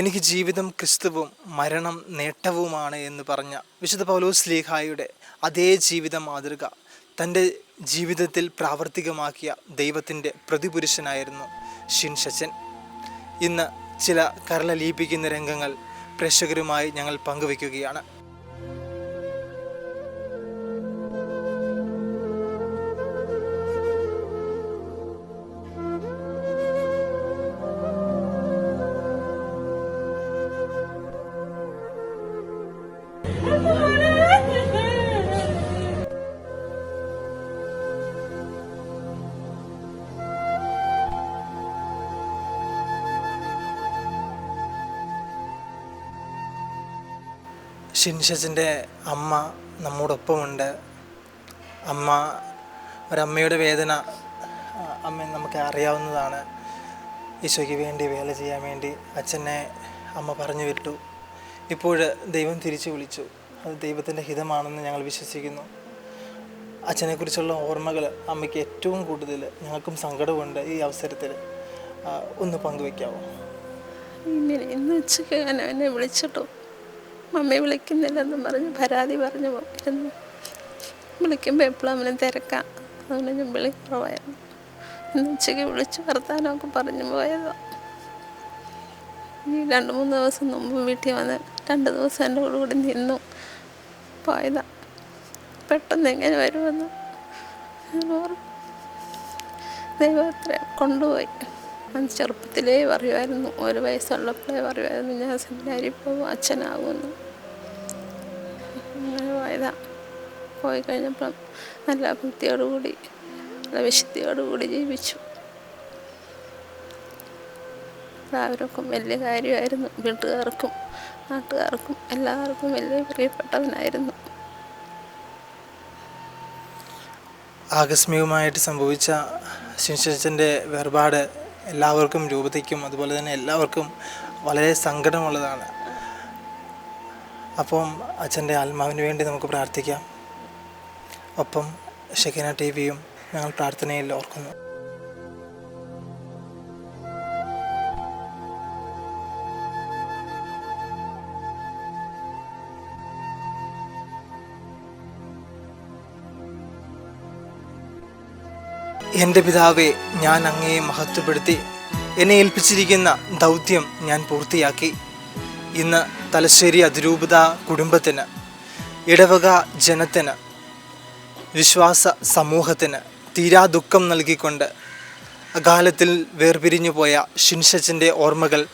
എനിക്ക് ജീവിതം ക്രിസ്തുവും മരണം നേട്ടവുമാണ് എന്ന് പറഞ്ഞ വിശുദ്ധ പൗലോസ് ലീഹായുടെ അതേ ജീവിത മാതൃക തന്റെ ജീവിതത്തിൽ പ്രാവർത്തികമാക്കിയ ദൈവത്തിന്റെ പ്രതിപുരുഷനായിരുന്നു ഷിൻ ശച്ചൻ ഇന്ന് ചില കരളലിയിപ്പിക്കുന്ന രംഗങ്ങൾ പ്രേക്ഷകരുമായി ഞങ്ങൾ പങ്കുവയ്ക്കുകയാണ്. ഷിൻഷസിന്റെ അമ്മ നമ്മോടൊപ്പമുണ്ട്. അമ്മ ഒരമ്മയുടെ വേദന അമ്മ നമുക്ക് അറിയാവുന്നതാണ്. ഈശോയ്ക്ക് വേണ്ടി വേല ചെയ്യാൻ വേണ്ടി അച്ഛനെ അമ്മ പറഞ്ഞു വിട്ടു. ഇപ്പോൾ ദൈവം തിരിച്ചു വിളിച്ചു. അത് ദൈവത്തിന്റെ ഹിതമാണെന്ന് ഞങ്ങൾ വിശ്വസിക്കുന്നു. അച്ഛനെക്കുറിച്ചുള്ള ഓർമ്മകൾ അമ്മയ്ക്ക് ഏറ്റവും കൂടുതൽ ഞങ്ങൾക്കും സങ്കടമുണ്ട് ഈ അവസരത്തിൽ. ഒന്ന് പങ്കുവെക്കാവോ ഇങ്ങനെ ഇന്ന് ഉച്ചയ്ക്ക് ഞാൻ എന്നെ വിളിച്ചിട്ടോ മമ്മി വിളിക്കുന്നില്ലെന്ന് പറഞ്ഞ് പരാതി പറഞ്ഞു പോയിരുന്നു. വിളിക്കുമ്പോൾ എപ്പോഴും അവനെ തിരക്കാം. അതുകൊണ്ട് ഞാൻ വിളി ഇന്ന് ഉച്ചയ്ക്ക് വിളിച്ച് വർത്താനമൊക്കെ പറഞ്ഞു പോയതാ. ഈ രണ്ട് മൂന്ന് ദിവസം മുമ്പ് വീട്ടിൽ വന്ന് രണ്ട് ദിവസം എന്റെ കൂടെ നിന്നു. പോയതാ. പെട്ടെന്ന് എങ്ങനെ വരുമെന്ന് ദൈവത്തെ കൊണ്ടുപോയി. ചെറുപ്പത്തിലേ പറയുമായിരുന്നു. ഒരു വയസ്സുള്ളപ്പോഴേ പറയുമായിരുന്നു ഞാൻ സെമിനാരിൽ പോകും അച്ഛനാകുമെന്ന്. അങ്ങനെ പോയതാ. പോയി കഴിഞ്ഞപ്പം നല്ല ഭക്തിയോടുകൂടി നല്ല വിശുദ്ധിയോടുകൂടി ജീവിച്ചു. എല്ലാവർക്കും വലിയ കാര്യമായിരുന്നു വീട്ടുകാർക്കും നാട്ടുകാർക്കും എല്ലാവർക്കും വലിയ പ്രിയപ്പെട്ടവനായിരുന്നു. ആകസ്മികമായിട്ട് സംഭവിച്ച ശിശുച്ചന്റെ വേർപാട് എല്ലാവർക്കും രൂപതയ്ക്കും അതുപോലെ തന്നെ എല്ലാവർക്കും വളരെ സങ്കടമുള്ളതാണ്. അപ്പം അച്ഛന്റെ ആത്മാവിന് വേണ്ടി നമുക്ക് പ്രാർത്ഥിക്കാം. ഒപ്പം ഷെക്കിന ടി വിയും ഞങ്ങൾ പ്രാർത്ഥനയിൽ ഓർക്കുന്നു. എന്റെ പിതാവെ ഞാൻ അങ്ങയെ മഹത്വപ്പെടുത്തി. എന്നെ ഏൽപ്പിച്ചിരിക്കുന്ന ദൗത്യം ഞാൻ പൂർത്തിയാക്കി. ഇന്ന് തലശ്ശേരി അതിരൂപത കുടുംബത്തിന് ഇടവക ജനത്തിന് വിശ്വാസ സമൂഹത്തിന് തീരാ ദുഃഖം നൽകിക്കൊണ്ട് അകാലത്തിൽ വേർപിരിഞ്ഞു പോയ ഷിൻഷച്ചന്റെ ഓർമ്മകൾ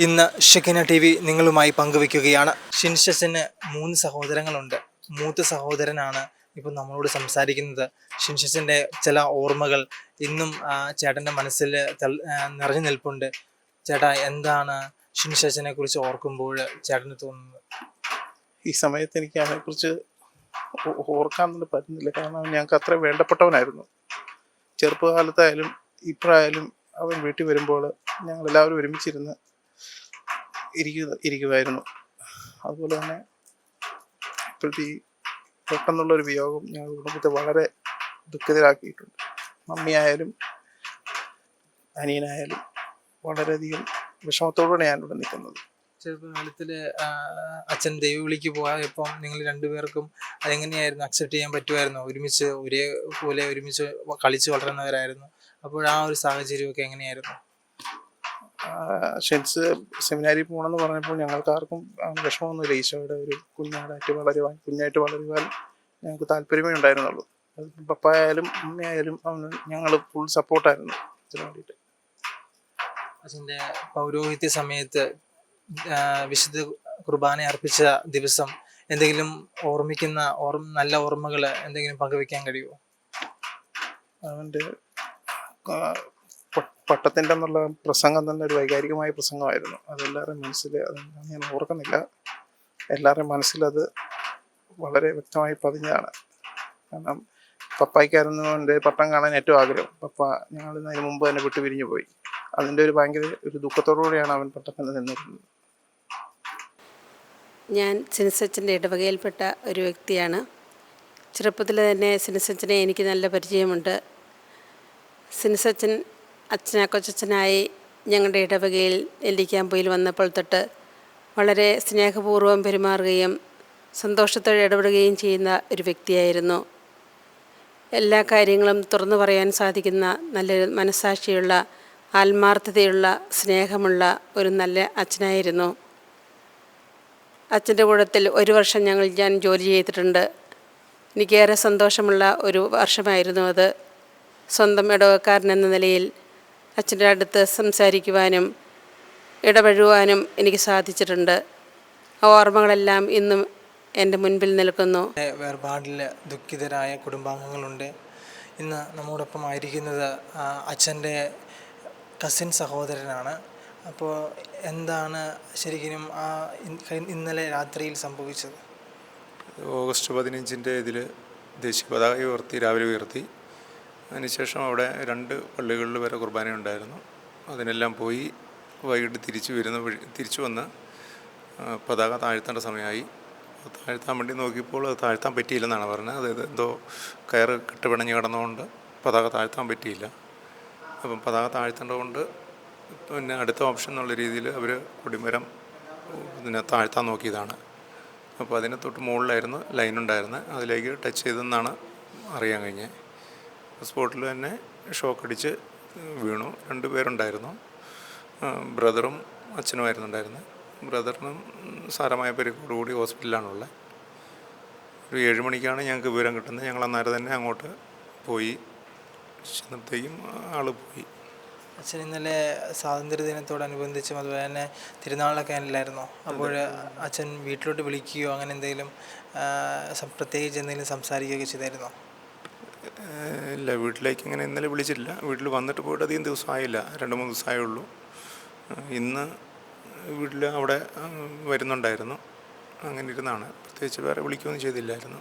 ഇന്ന് ഷെക്കിന ടി വി നിങ്ങളുമായി പങ്കുവയ്ക്കുകയാണ്. ഷിൻഷച്ചന് മൂന്ന് സഹോദരങ്ങളുണ്ട്. മൂത്ത സഹോദരനാണ് ഇപ്പം നമ്മളോട് സംസാരിക്കുന്നത് ഷിൻഷച്ചന്റെ ചില ഓർമ്മകൾ ഇന്നും ചേട്ടന്റെ മനസ്സിൽ നിറഞ്ഞു നിൽപ്പുണ്ട്. ചേട്ടാ എന്താണ് ഷിൻഷച്ചനെ കുറിച്ച് ഓർക്കുമ്പോൾ ചേട്ടന് തോന്നുന്നത്? ഈ സമയത്ത് എനിക്ക് അതിനെക്കുറിച്ച് ഓ- ഓർക്കാൻ തന്നെ പറ്റുന്നില്ല. കാരണം ഞങ്ങൾക്ക് അത്ര വേണ്ടപ്പെട്ടവനായിരുന്നു. ചെറുപ്പകാലത്തായാലും ഇപ്പോഴായാലും അവൻ വീട്ടിൽ വരുമ്പോൾ ഞങ്ങൾ എല്ലാവരും ഒരുമിച്ചിരുന്ന് ഇരിക്കുക ഇരിക്കുമായിരുന്നു. അതുപോലെ തന്നെ ഇപ്പോഴത്തെ ഈ പെട്ടെന്നുള്ള ഒരു വിയോഗം ഞങ്ങൾ കുടുംബത്തെ വളരെ ദുഃഖിതരാക്കിയിട്ടുണ്ട്. മമ്മിയായാലും അനിയനായാലും വളരെയധികം വിഷമത്തോടെയാണ് ഞാനിവിടെ നിൽക്കുന്നത്. ചെറുപ്പകാലത്തിൽ അച്ഛൻ ദൈവവിളിക്ക് പോയപ്പം നിങ്ങൾ രണ്ടുപേർക്കും അതെങ്ങനെയായിരുന്നു അക്സെപ്റ്റ് ചെയ്യാൻ പറ്റുമായിരുന്നു? ഒരുമിച്ച് ഒരേ പോലെ ഒരുമിച്ച് കളിച്ച് വളരുന്നവരായിരുന്നു അപ്പോൾ ആ ഒരു സാഹചര്യമൊക്കെ എങ്ങനെയായിരുന്നു? ഷെൻസ് സെമിനാരി പോകണമെന്ന് പറഞ്ഞപ്പോൾ ഞങ്ങൾക്ക് ആർക്കും വിഷമമൊന്നുമില്ല ഈശോയുടെ ഒരു കുഞ്ഞാടായിട്ട് വളരുവാൻ കുഞ്ഞായിട്ട് വളരുവാൻ ഞങ്ങൾക്ക് താല്പര്യമേ ഉണ്ടായിരുന്നുള്ളൂ. അത് പപ്പായാലും അമ്മയായാലും അവന് ഞങ്ങൾ ഫുൾ സപ്പോർട്ടായിരുന്നു ഇതിനു വേണ്ടിയിട്ട്. അച്ഛന്റെ പൗരോഹിത്യ സമയത്ത് വിശുദ്ധ കുർബാന അർപ്പിച്ച ദിവസം എന്തെങ്കിലും ഓർമ്മിക്കുന്ന ഓർമ്മ നല്ല ഓർമ്മകൾ എന്തെങ്കിലും പങ്കുവെക്കാൻ കഴിയുമോ? അവന്റെ പട്ടത്തിന്റെ എന്നുള്ള പ്രസംഗം തന്നെ ഒരു വൈകാരികമായ പ്രസംഗമായിരുന്നു. അതെല്ലാവരുടെയും മനസ്സിൽ അത് ഞാൻ ഓർക്കുന്നില്ല. എല്ലാവരുടെയും മനസ്സിലത് വളരെ വ്യക്തമായി പതിഞ്ഞതാണ്. കാരണം പപ്പായ്ക്കായിരുന്നു എന്റെ പട്ടം കാണാൻ ഏറ്റവും ആഗ്രഹം. പപ്പ ഞങ്ങൾ അതിന് മുമ്പ് തന്നെ വിട്ടു പിരിഞ്ഞു പോയി. അതിന്റെ ഒരു ഭയങ്കര ഒരു ദുഃഖത്തോടുകൂടിയാണ് അവൻ പട്ടത്തിൽ നിന്നിരുന്നത്. ഞാൻ സിനിസച്ചന്റെ ഇടവകയിൽപ്പെട്ട ഒരു വ്യക്തിയാണ്. ചെറുപ്പത്തിൽ തന്നെ സിനിസച്ചനെ എനിക്ക് നല്ല പരിചയമുണ്ട്. സിനിസച്ചൻ അച്ഛന കൊച്ചച്ഛനായി ഞങ്ങളുടെ ഇടവകയിൽ ക്യാമ്പയിൽ വന്നപ്പോൾ തൊട്ട് വളരെ സ്നേഹപൂർവം പെരുമാറുകയും സന്തോഷത്തോടെ ഇടപെടുകയും ചെയ്യുന്ന ഒരു വ്യക്തിയായിരുന്നു. എല്ലാ കാര്യങ്ങളും തുറന്നു പറയാൻ സാധിക്കുന്ന നല്ലൊരു മനസാക്ഷിയുള്ള ആത്മാർത്ഥതയുള്ള സ്നേഹമുള്ള ഒരു നല്ല അച്ഛനായിരുന്നു. അച്ഛന്റെ കൂടത്തിൽ ഒരു വർഷം ഞങ്ങൾ ഞാൻ ജോലി ചെയ്തിട്ടുണ്ട്. എനിക്കേറെ സന്തോഷമുള്ള ഒരു വർഷമായിരുന്നു അത്. സ്വന്തം ഇടവക്കാരൻ എന്ന നിലയിൽ അച്ഛന്റെ അടുത്ത് സംസാരിക്കുവാനും ഇടപഴകുവാനും എനിക്ക് സാധിച്ചിട്ടുണ്ട്. ആ ഓർമ്മകളെല്ലാം ഇന്നും എന്റെ മുൻപിൽ നിൽക്കുന്നു. വേർപാടിൽ ദുഃഖിതരായ കുടുംബാംഗങ്ങളുണ്ട്. ഇന്ന് നമ്മോടൊപ്പം ആയിരിക്കുന്നത് അച്ഛന്റെ കസിൻ സഹോദരനാണ്. അപ്പോൾ എന്താണ് ശരിക്കും ആ ഇന്നലെ രാത്രിയിൽ സംഭവിച്ചത്? ഓഗസ്റ്റ് പതിനഞ്ചിന്റെ ഇതിൽ ദേശീയ പതാക ഉയർത്തി രാവിലെ ഉയർത്തി. അതിനുശേഷം അവിടെ രണ്ട് പള്ളികളിൽ വരെ കുർബാന ഉണ്ടായിരുന്നു. അതിനെല്ലാം പോയി വൈകിട്ട് തിരിച്ചു വരുന്ന വഴി തിരിച്ചു വന്ന് പതാക താഴ്ത്തേണ്ട സമയമായി. താഴ്ത്താൻ വേണ്ടി നോക്കിയപ്പോൾ അത് താഴ്ത്താൻ പറ്റിയില്ലെന്നാണ് പറഞ്ഞത്. അതായത് എന്തോ കയറ് കെട്ടുപിണഞ്ഞ് കിടന്നുകൊണ്ട് പതാക താഴ്ത്താൻ പറ്റിയില്ല. അപ്പം പതാക താഴ്ത്തേണ്ടതുകൊണ്ട് പിന്നെ അടുത്ത ഓപ്ഷൻ എന്നുള്ള രീതിയിൽ അവർ കൊടിമരം പിന്നെ താഴ്ത്താൻ നോക്കിയതാണ്. അപ്പോൾ അതിന് തൊട്ട് മുകളിലായിരുന്നു ലൈൻ ഉണ്ടായിരുന്നത്. അതിലേക്ക് ടച്ച് ചെയ്തെന്നാണ് അറിയാൻ കഴിഞ്ഞത്. സ്പോട്ടിൽ തന്നെ ഷോക്ക് അടിച്ച് വീണു. രണ്ട് പേരുണ്ടായിരുന്നു. ബ്രദറും അച്ഛനുമായിരുന്നു ഉണ്ടായിരുന്നത് ബ്രദറിനും സാരമായ പരിക്കോടുകൂടി ഹോസ്പിറ്റലിലാണുള്ളത് ഒരു ഏഴ് മണിക്കാണ് ഞങ്ങൾക്ക് വിവരം കിട്ടുന്നത്. ഞങ്ങൾ അന്നേരം തന്നെ അങ്ങോട്ട് പോയി. ചെന്നപ്പോഴത്തേക്കും ആൾ പോയി. അച്ഛൻ ഇന്നലെ സ്വാതന്ത്ര്യദിനത്തോടനുബന്ധിച്ചും അതുപോലെ തന്നെ തിരുനാളൊക്കെ അല്ലായിരുന്നോ അപ്പോൾ അച്ഛൻ വീട്ടിലോട്ട് വിളിക്കുകയോ അങ്ങനെ എന്തെങ്കിലും പ്രത്യേകിച്ച് എന്തെങ്കിലും സംസാരിക്കുകയൊക്കെ ചെയ്തായിരുന്നോ? ഇല്ല വീട്ടിലേക്ക് ഇങ്ങനെ ഇന്നലെ വിളിച്ചില്ല വീട്ടിൽ വന്നിട്ട് പോയിട്ട് അധികം ദിവസമായില്ല. രണ്ട് മൂന്ന് ദിവസമായേ ഉള്ളൂ ഇന്ന് വീട്ടിൽ അവിടെ വരുന്നുണ്ടായിരുന്നു. അങ്ങനെ ഇരുന്നാണ്. പ്രത്യേകിച്ച് വേറെ വിളിക്കുകയൊന്നും ചെയ്തില്ലായിരുന്നു.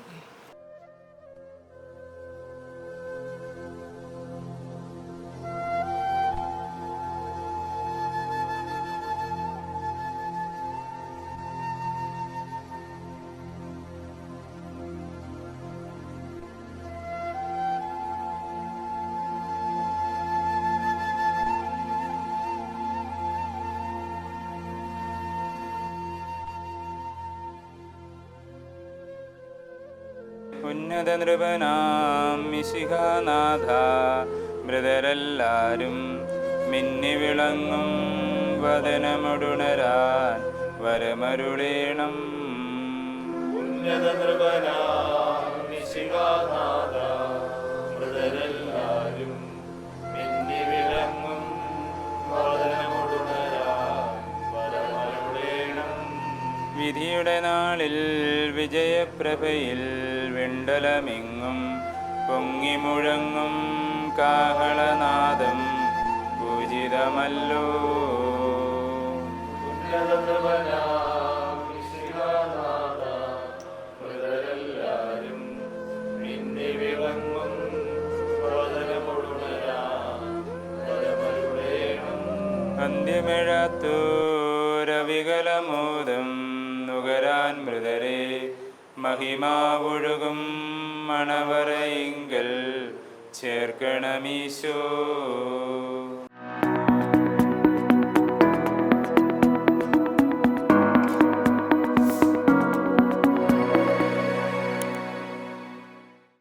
ഉന്നത നൃപനാം മിശിഹാനാഥ. മൃതരെല്ലാരും മിന്നി വിളങ്ങും വദനമൊടുണരാൻ വരമരുളേണം. വിധിയുടെ നാളിൽ വിജയപ്രഭയിൽ വിണ്ടലമിങ്ങും പൊങ്ങി മുഴങ്ങും കാഹളനാദം പൂജിതമല്ലോ. അന്ത്യമിഴത്തൂരവികലമോദം മഹിമാവൊഴുകും മണവറയിങ്കൽ ചേർക്കണമീശോ.